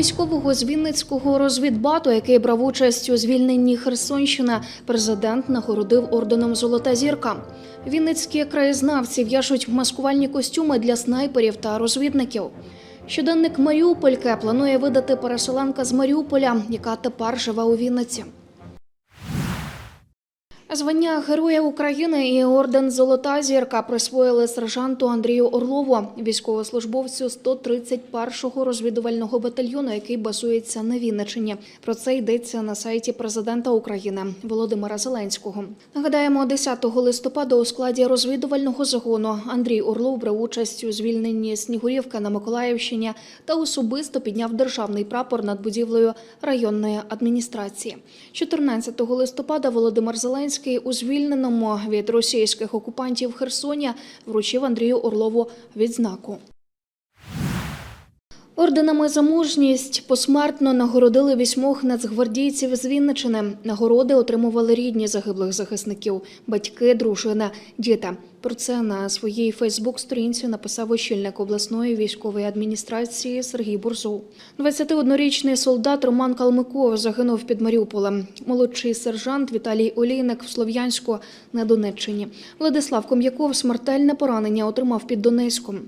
військового з Вінницького розвідбату, який брав участь у звільненні Херсонщина, президент нагородив орденом Золота зірка. Вінницькі краєзнавці в'яжуть маскувальні костюми для снайперів та розвідників. Щоденник Маріупольке планує видати переселенка з Маріуполя, яка тепер живе у Вінниці. Звання Героя України і орден Золота зірка присвоїли сержанту Андрію Орлову, військовослужбовцю 131-го розвідувального батальйону, який базується на Вінничині. Про це йдеться на сайті президента України Володимира Зеленського. Нагадаємо, 10 листопада у складі розвідувального загону Андрій Орлов брав участь у звільненні Снігурівки на Миколаївщині та особисто підняв державний прапор над будівлею районної адміністрації. 14 листопада Володимир Зеленський у звільненому від російських окупантів Херсоні вручив Андрію Орлову відзнаку. Орденами за мужність посмертно нагородили вісьмох нацгвардійців з Вінничини. Нагороди отримували рідні загиблих захисників, батьки, дружина, діти. Про це на своїй Фейсбук-сторінці написав очільник обласної військової адміністрації Сергій Бурзов. 21-річний солдат Роман Калмиков загинув під Маріуполем. Молодший сержант Віталій Олійник в Слов'янську на Донеччині. Владислав Ком'яков смертельне поранення отримав під Донецьком.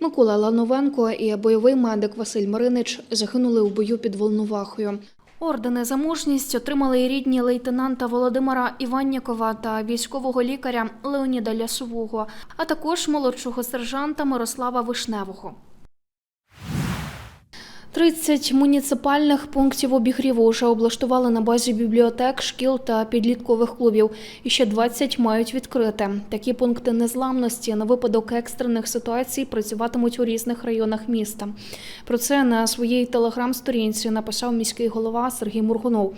Микола Лановенко і бойовий медик Василь Маринич загинули у бою під Волновахою. Ордени за мужність отримали і рідні лейтенанта Володимира Іваннікова та військового лікаря Леоніда Лясового, а також молодшого сержанта Мирослава Вишневого. 30 муніципальних пунктів обігріву вже облаштували на базі бібліотек, шкіл та підліткових клубів. І ще 20 мають відкрити. Такі пункти незламності на випадок екстрених ситуацій працюватимуть у різних районах міста. Про це на своїй телеграм-сторінці написав міський голова Сергій Мургунов.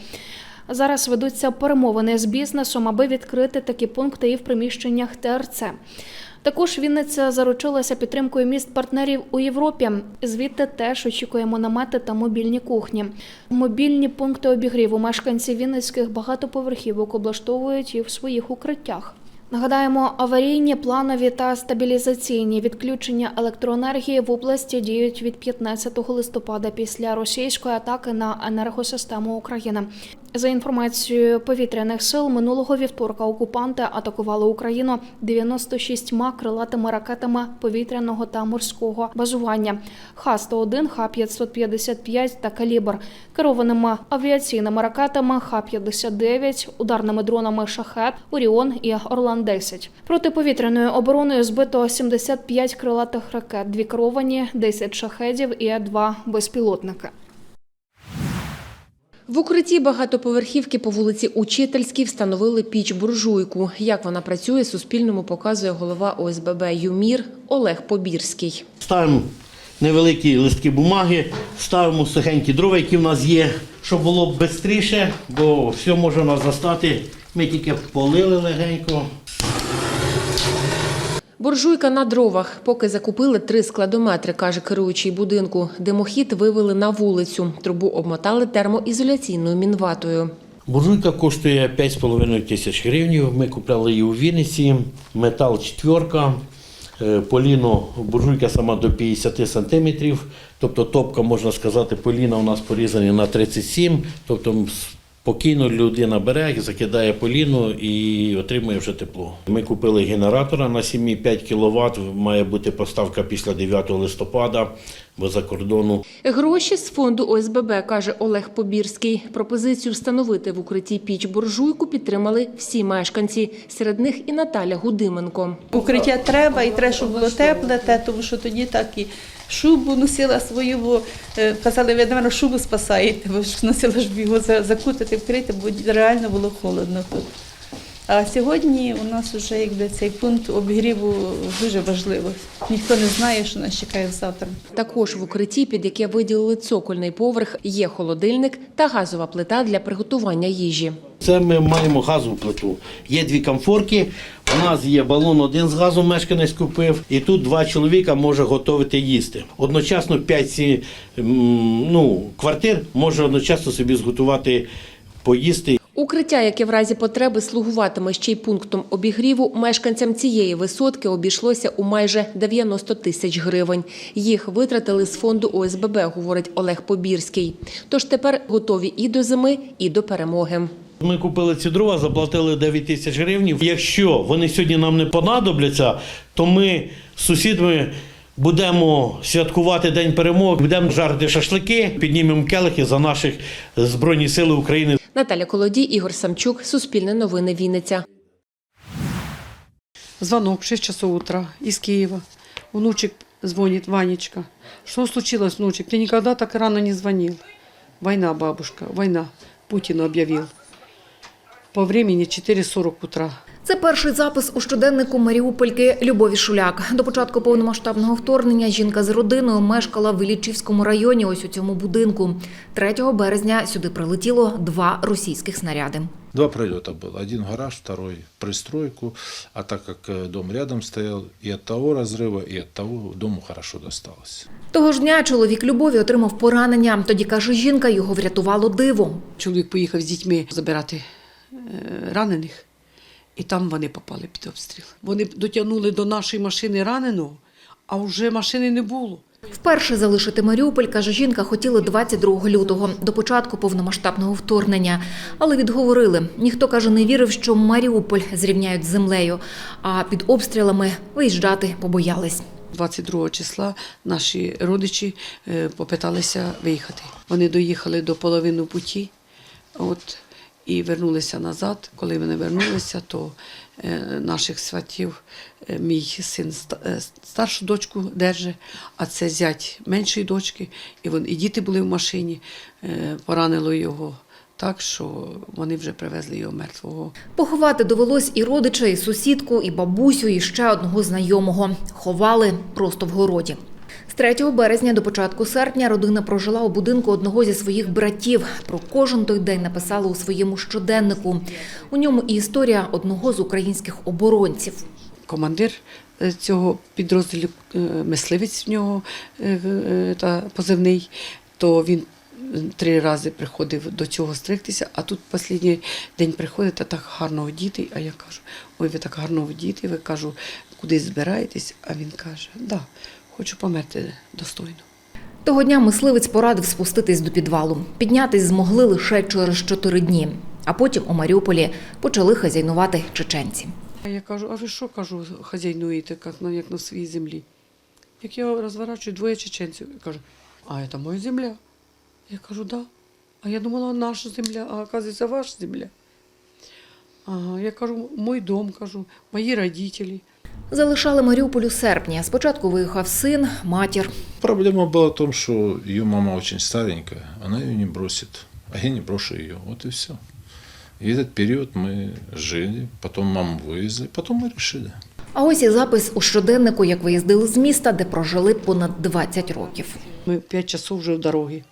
Зараз ведуться перемовини з бізнесом, аби відкрити такі пункти і в приміщеннях ТРЦ. Також Вінниця заручилася підтримкою міст партнерів у Європі. Звідти теж очікуємо намети та мобільні кухні. Мобільні пункти обігріву мешканці вінницьких багатоповерхівок облаштовують і в своїх укриттях. Нагадаємо, аварійні, планові та стабілізаційні відключення електроенергії в області діють від 15 листопада після російської атаки на енергосистему України. За інформацією повітряних сил, минулого вівторка окупанти атакували Україну 96 крилатими ракетами повітряного та морського базування Х-101, Х-555 та «Калібр», керованими авіаційними ракетами Х-59, ударними дронами «Шахет», «Оріон» і «Орлан-10». Протиповітряною обороною збито 75 крилатих ракет, дві керовані, 10 шахедів і два безпілотники. В укритті багатоповерхівки по вулиці Учительській встановили піч-буржуйку. Як вона працює, Суспільному показує голова ОСББ «Юмір» Олег Побірський. Ставимо невеликі листки бумаги, ставимо сухенькі дрова, які в нас є, щоб було швидше, бо все може нас застати. Ми тільки полили легенько. Буржуйка на дровах. Поки закупили три складометри, каже керуючий будинку. Димохід вивели на вулицю. Трубу обмотали термоізоляційною мінватою. Буржуйка коштує 5,5 тисяч гривень. Ми купляли її у Вінниці. Метал четверка. Е, Поліно, буржуйка сама до 50 сантиметрів. Тобто топка, можна сказати, поліна у нас порізані на 37. Тобто спокійно людина бере, закидає поліну і отримує вже тепло. Ми купили генератора на 7,5 кВт. Має бути поставка після 9 листопада, бо за кордону Гроші з фонду ОСББ, каже Олег Побірський. Пропозицію встановити в укритті піч-буржуйку підтримали всі мешканці. Серед них і Наталя Гудименко. Укриття треба, і треба, щоб було тепле, те, тому що тоді так і шубу носила свою, бо е, казали, ви, напевно, шубу спасаєте, бо ж носила ж його за- закутати, вкрити, бо реально було холодно тут. А сьогодні у нас вже якби цей пункт обігріву дуже важливий. Ніхто не знає, що нас чекає завтра. Також в укритті, під яке виділили цокольний поверх, є холодильник та газова плита для приготування їжі. Це ми маємо газову плиту. Є дві комфорки. У нас є балон один з газом мешканець купив, і тут два чоловіка може готувати їсти. Одночасно 5 ну, квартир може одночасно собі зготувати поїсти. Укриття, яке в разі потреби слугуватиме ще й пунктом обігріву, мешканцям цієї висотки обійшлося у майже 90 тисяч гривень. Їх витратили з фонду ОСББ, говорить Олег Побірський. Тож тепер готові і до зими, і до перемоги. Ми купили ці дрова, заплатили 9 тисяч гривень. Якщо вони сьогодні нам не понадобляться, то ми з сусідами будемо святкувати День перемоги, будемо жарити шашлики, піднімемо келихи за наших Збройні Сили України. Наталя Колодій, Ігор Самчук, Суспільне новини Вінниця. Звонок 6 часов утра из Киева. Внучек звонит, Ванечка. Что случилось, внучек? Ты никогда так рано не звонил. Война, бабушка, война. Путин объявил По времени 4.40 утра. Це перший запис у щоденнику Маріупольки Любові Шуляк. До початку повномасштабного вторгнення жінка з родиною мешкала в Іллічівському районі, ось у цьому будинку. 3 березня сюди прилетіло два російських снаряди. Два прилета было. Один в гараж, второй в пристройку. А так как э, дом рядом стоял, и от того разрыва, и от того дому хорошо досталось. Того ж дня чоловік Любові отримав поранення. Тоді, каже жінка, його врятувало диво. Чоловік поїхав з дітьми забирати е, ранених, і там вони попали під обстріл. Вони дотягнули до нашої машини раненого, а вже машини не було. Вперше залишити Маріуполь, каже жінка, хотіли 22 лютого, до початку повномасштабного вторгнення. Але відговорили. Ніхто, каже, не вірив, що Маріуполь зрівняють з землею, а під обстрілами виїжджати побоялись. 22 числа наші родичі е, попиталися виїхати. Вони доїхали до половини путі от, і вернулися назад. Коли вони вернулися, то е, наших сватів е, мій син е, старшу дочку держить, а це зять меншої дочки, і, вон, і діти були в машині, поранило його так, що вони вже привезли його мертвого Поховати довелось і родича, і сусідку, і бабусю, і ще одного знайомого. Ховали просто в городі. З 3 березня до початку серпня родина прожила у будинку одного зі своїх братів. Про кожен той день написала у своєму щоденнику. У ньому і історія одного з українських оборонців. командир е, цього підрозділу, е, мисливець в нього е, та позивний, то він три рази приходив до цього стригтися, а тут останній день приходить, а так гарно одіти. А я кажу, ой, ви так гарно одіти, ви кажу, кудись збираєтесь? А він каже, да, хочу померти достойно. Того дня мисливець порадив спуститись до підвалу. Піднятись змогли лише через чотири дні. А потім у Маріуполі почали хазяйнувати чеченці. Я кажу, а ви що кажу, хазяйнуєте, як на, як на своїй землі? Як я розворачую двоє чеченців, я кажу, а це моя земля. Я кажу, да. А я думала, наша земля, а оказується, ваша земля. Ага, я кажу, мой дом, кажу, мої родителі. Залишали Маріуполь у серпні. Спочатку виїхав син, матір. Проблема была в том, что ее мама очень старенькая, она ее не бросит, а я не брошу ее. Вот и все. И этот период мы жили, потом маму вывезли, потом мы решили. А ось і запис у щоденнику, як виїздили з міста, де прожили понад 20 років. Ми п'ять часов вже в дорогі.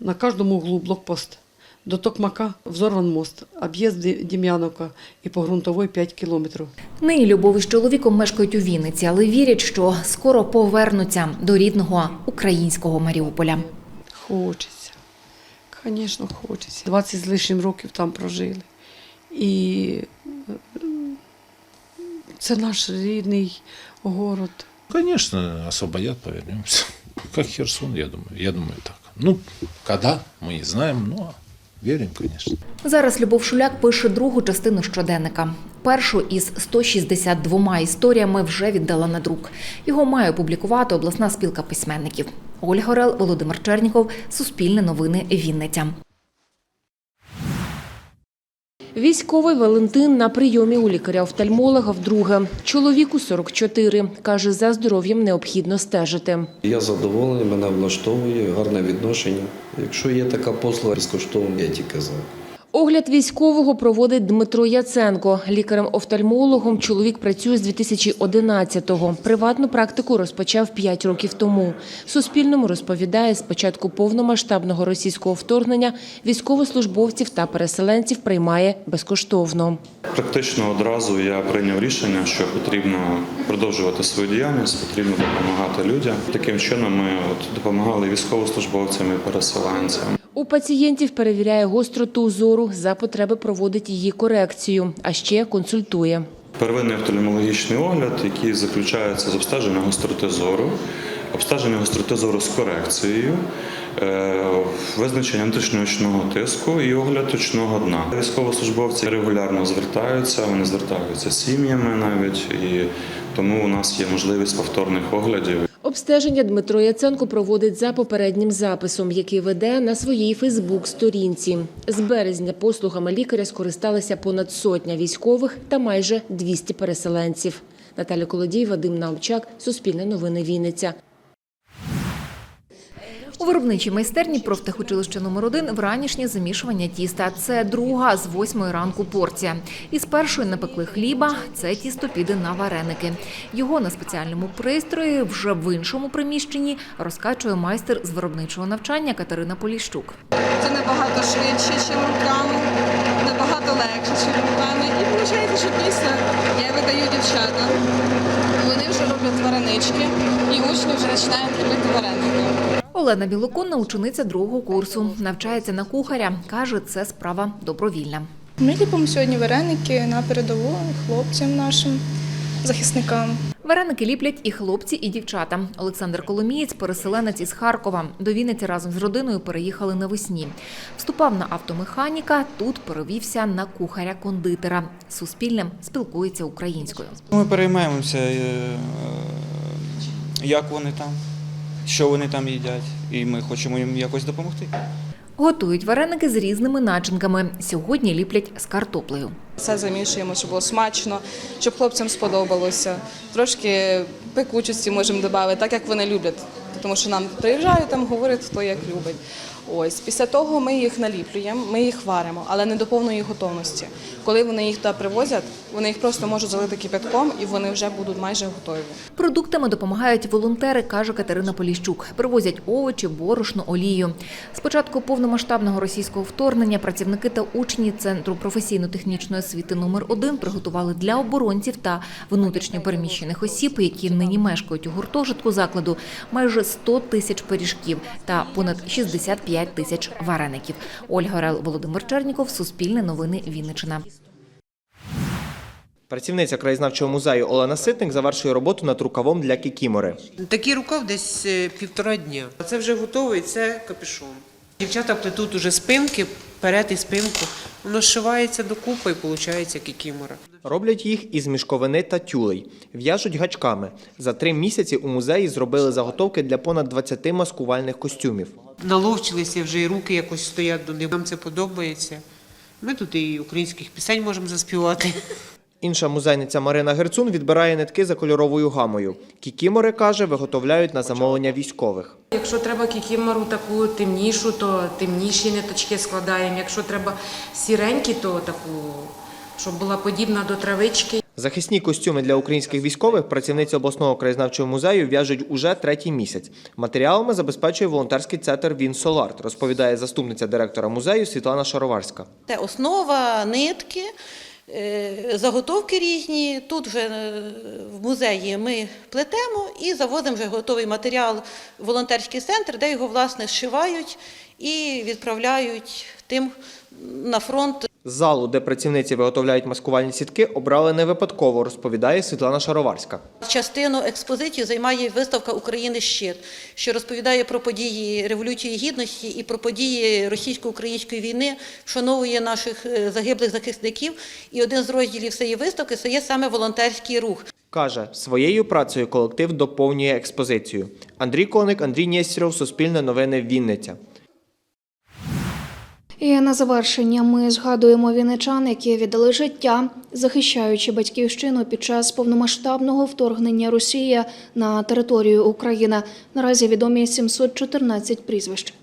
На кожному углу блокпост. До Токмака взорван мост, об'їзд Ді- Дем'яновка і по ґрунтовій 5 кілометрів. Нині Любов із чоловіком мешкають у Вінниці, але вірять, що скоро повернуться до рідного українського Маріуполя. Хочеться. Звісно, хочеться. 20 з лишнім років там прожили. І це наш рідний город. Конечно, освободят, повернемся. Как Херсон, я думаю. Я думаю так. Ну, когда, мы не знаем, но верим, звісно. Зараз Любов Шуляк пише другу частину щоденника. Першу із 162 історіями вже віддала на друк. Його має опублікувати обласна спілка письменників. Ольга Орел, Володимир Черніков, Суспільне новини, Вінниця. Військовий Валентин на прийомі у лікаря-офтальмолога вдруге. Чоловіку 44. Каже, за здоров'ям необхідно стежити. Я задоволений, мене влаштовує, гарне відношення. Якщо є така послуга безкоштовно, я тільки за. Огляд військового проводить Дмитро Яценко. Лікарем-офтальмологом чоловік працює з 2011-го. Приватну практику розпочав 5 років тому. Суспільному розповідає, з початку повномасштабного російського вторгнення військовослужбовців та переселенців приймає безкоштовно. Практично одразу я прийняв рішення, що потрібно продовжувати свою діяльність, потрібно допомагати людям. Таким чином ми от допомагали військовослужбовцям і переселенцям. У пацієнтів перевіряє гостроту зору, за потреби проводить її корекцію, а ще консультує. Первинний офтальмологічний огляд, який заключається з обстеження гостроти зору, обстеження гостроти зору з корекцією, е, визначення внутрішньоочного тиску і огляд очного дна. Військовослужбовці регулярно звертаються, вони звертаються з сім'ями навіть, і тому у нас є можливість повторних оглядів. Обстеження Дмитро Яценко проводить за попереднім записом, який веде на своїй Фейсбук-сторінці. З березня послугами лікаря скористалися понад сотня військових та майже 200 переселенців. Наталя Колодій, Вадим Наумчак, Суспільне новини Вінниця. У виробничій майстерні профтехучилища номер 1 вранішнє замішування тіста. Це друга з восьмої ранку порція. Із першої напекли хліба. Це тісто піде на вареники. Його на спеціальному пристрої вже в іншому приміщенні розкачує майстер з виробничого навчання Катерина Поліщук. Це набагато швидше, ніж руками, набагато легше, ніж руками. І виходить, що після я видаю дівчатам. Вони вже роблять варенички, і учні вже починають робити вареники. Олена Білоконна учениця другого курсу. Навчається на кухаря. Каже, це справа добровільна. Ми ліпимо сьогодні вареники на передову хлопцям нашим захисникам. Вареники ліплять і хлопці, і дівчата. Олександр Коломієць, переселенець із Харкова. До Вінниці разом з родиною переїхали навесні. Вступав на автомеханіка, тут перевівся на кухаря-кондитера. Суспільним спілкується українською. Ми переймаємося, е, як вони там, що вони там їдять, і ми хочемо їм якось допомогти. Готують вареники з різними начинками. Сьогодні ліплять з картоплею. Все замішуємо, щоб було смачно, щоб хлопцям сподобалося. Трошки пекучості можемо додати, так як вони люблять. Тому що нам приїжджають, там говорять, хто як любить. Ось після того ми їх наліплюємо, ми їх варимо, але не до повної готовності. Коли вони їх туди привозять, вони їх просто можуть залити кипятком і вони вже будуть майже готові. Продуктами допомагають волонтери, каже Катерина Поліщук. Привозять овочі, борошно, олію. З початку повномасштабного російського вторгнення працівники та учні Центру професійно-технічної освіти номер 1 приготували для оборонців та внутрішньо переміщених осіб, які нині мешкають у гуртожитку закладу, майже 100 тисяч пиріжків та понад 65 тисяч вареників. Ольга Рел, Володимир Черніков, Суспільне новини Вінниччина. Працівниця краєзнавчого музею Олена Ситник завершує роботу над рукавом для кікімори. Такий рукав десь е, півтора дня. Це вже готовий, це капюшон. Дівчата плетуть уже спинки, перед і спинку. Воно зшивається докупи і виходить кікімора. Роблять їх із мішковини та тюлей. В'яжуть гачками. За три місяці у музеї зробили заготовки для понад 20 маскувальних костюмів. Наловчилися вже і руки якось стоять до них. Нам це подобається. Ми тут і українських пісень можемо заспівати. Інша музейниця Марина Герцун відбирає нитки за кольоровою гамою. Кікімори, каже, виготовляють на замовлення військових. Якщо треба кікімору таку темнішу, то темніші ниточки складаємо. Якщо треба сіренькі, то таку, щоб була подібна до травички. Захисні костюми для українських військових працівниці обласного краєзнавчого музею в'яжуть уже третій місяць. Матеріалами забезпечує волонтерський центр Він Соларт, розповідає заступниця директора музею Світлана Шароварська. Це основа, нитки, заготовки різні. Тут вже е, в музеї ми плетемо і завозимо вже готовий матеріал в волонтерський центр, де його власне зшивають і відправляють тим на фронт. Залу, де працівниці виготовляють маскувальні сітки, обрали не випадково, розповідає Світлана Шароварська. Частину експозиції займає виставка України щит, що розповідає про події Революції Гідності і про події російсько-української війни, вшановує наших е, загиблих захисників. І один з розділів цієї виставки це є саме волонтерський рух. Каже, своєю працею колектив доповнює експозицію. Андрій Коник, Андрій Нєстєров, Суспільне новини, Вінниця. І на завершення ми згадуємо віничан, які віддали життя, захищаючи батьківщину під час повномасштабного вторгнення Росії на територію України. Наразі відомі 714 прізвищ.